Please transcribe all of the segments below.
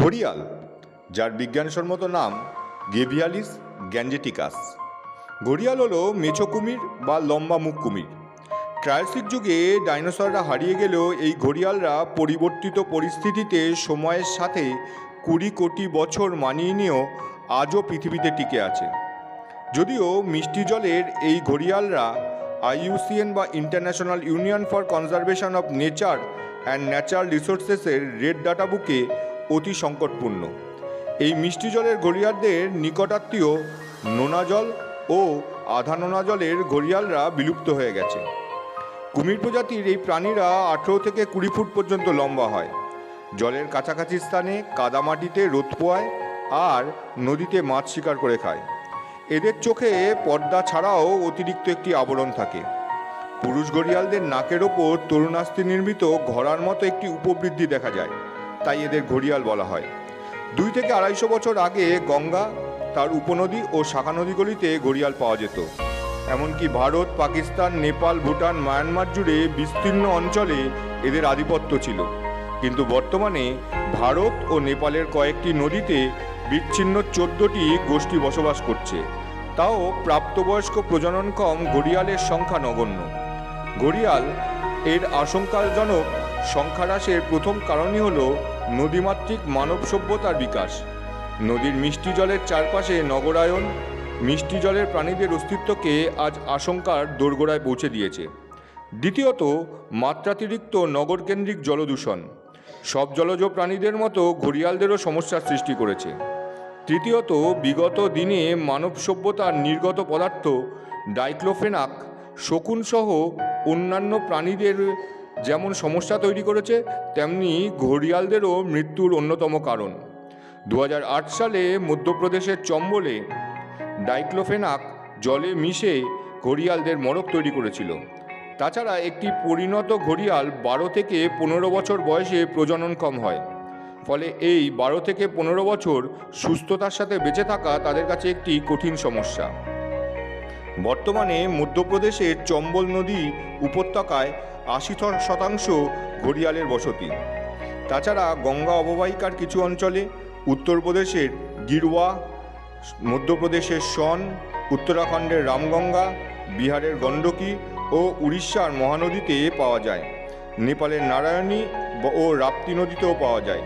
ঘড়িয়াল, যার বিজ্ঞানসম্মত নাম গেভিয়ালিস গ্যাঞ্জেটিকাস। ঘড়িয়াল হলো মেছো কুমির বা লম্বা মুখ কুমির। ট্রায়াসিক যুগে ডাইনোসররা হারিয়ে গেলেও এই ঘড়িয়ালরা পরিবর্তিত পরিস্থিতিতে সময়ের সাথে কুড়ি কোটি বছর মানিয়ে নিয়েও আজও পৃথিবীতে টিকে আছে। যদিও মিষ্টি জলের এই ঘড়িয়ালরা আইইউসিএন বা international union for conservation of nature and natural রিসোর্সেসের red data বুকে অতি সংকটপূর্ণ। এই মিষ্টি জলের ঘড়িয়ালদের নিকটাত্মীয় নোনা জল ও আধা নোনা জলের ঘড়িয়ালরা বিলুপ্ত হয়ে গেছে। কুমির প্রজাতির এই প্রাণীরা আঠেরো থেকে কুড়ি ফুট পর্যন্ত লম্বা হয়। জলের কাছাকাছি স্থানে কাদামাটিতে রোদ পোয়ায় আর নদীতে মাছ শিকার করে খায়। এদের চোখে পর্দা ছাড়াও অতিরিক্ত একটি আবরণ থাকে। পুরুষ ঘড়িয়ালদের নাকের ওপর তরুণাস্তি নির্মিত ঘোড়ার মতো একটি উপবৃদ্ধি দেখা যায়। তাই এদের ঘড়িয়াল বলা হয়। দুই থেকে আড়াইশো বছর আগে গঙ্গা, তার উপনদী ও শাখা নদীগুলিতে ঘড়িয়াল পাওয়া যেত। এমনকি ভারত, পাকিস্তান, নেপাল, ভুটান, মায়ানমার জুড়ে বিস্তীর্ণ অঞ্চলে এদের আধিপত্য ছিল। কিন্তু বর্তমানে ভারত ও নেপালের কয়েকটি নদীতে বিচ্ছিন্ন চোদ্দটি গোষ্ঠী বসবাস করছে। তাও প্রাপ্তবয়স্ক প্রজনন কম ঘড়িয়ালের সংখ্যা নগণ্য। ঘড়িয়াল এর আশঙ্কাজনক সংখ্যা হ্রাসের প্রথম কারণই হল নদীমাতৃক মানব সভ্যতার বিকাশ। নদীর মিষ্টি জলের চারপাশে নগরায়ন মিষ্টি জলের প্রাণীদের অস্তিত্বকে আজ আশঙ্কার দোরগোড়ায় পৌঁছে দিয়েছে। দ্বিতীয়ত, মাত্রাতিরিক্ত নগরকেন্দ্রিক জলদূষণ। সব জলজ প্রাণীদের মতো ঘড়িয়ালদেরও সমস্যার সৃষ্টি করেছে। তৃতীয়ত, বিগত দিনে মানব সভ্যতার নির্গত পদার্থ, ডাইক্লোফেনাক, শকুনসহ অন্যান্য প্রাণীদের যেমন সমস্যা তৈরি করেছে, তেমনি ঘড়িয়ালদেরও মৃত্যুর অন্যতম কারণ। দু হাজার আট সালে মধ্যপ্রদেশের চম্বলে ডাইক্লোফেনাক জলে মিশে ঘড়িয়ালদের মরক তৈরি করেছিল। তাছাড়া একটি পরিণত ঘড়িয়াল বারো থেকে পনেরো বছর বয়সে প্রজনন কম হয়। ফলে এই বারো থেকে পনেরো বছর সুস্থতার সাথে বেঁচে থাকা তাদের কাছে একটি কঠিন সমস্যা। বর্তমানে মধ্যপ্রদেশের চম্বল নদী উপত্যকায় আশি শতাংশ ঘড়িয়ালের বসতি। তাছাড়া গঙ্গা অববাহিকার কিছু অঞ্চলে উত্তরপ্রদেশের গিরওয়া, মধ্যপ্রদেশের সন উত্তরাখণ্ডের রামগঙ্গা, বিহারের গণ্ডকী ও উড়িষ্যার মহানদীতে পাওয়া যায়। নেপালের নারায়ণী ও রাপ্তি নদীতেও পাওয়া যায়।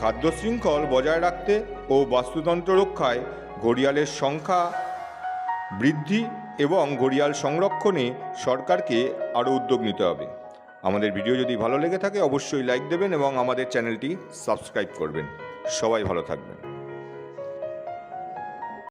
খাদ্য শৃঙ্খল বজায় রাখতে ও বাস্তুতন্ত্র রক্ষায় ঘড়িয়ালের সংখ্যা বৃদ্ধি এবং ঘড়িয়াল সংরক্ষণে সরকারকে আরও উদ্যোগ নিতে হবে। আমাদের ভিডিও যদি ভালো লেগে থাকে, অবশ্যই লাইক দেবেন এবং আমাদের চ্যানেলটি সাবস্ক্রাইব করবেন। সবাই ভালো থাকবেন।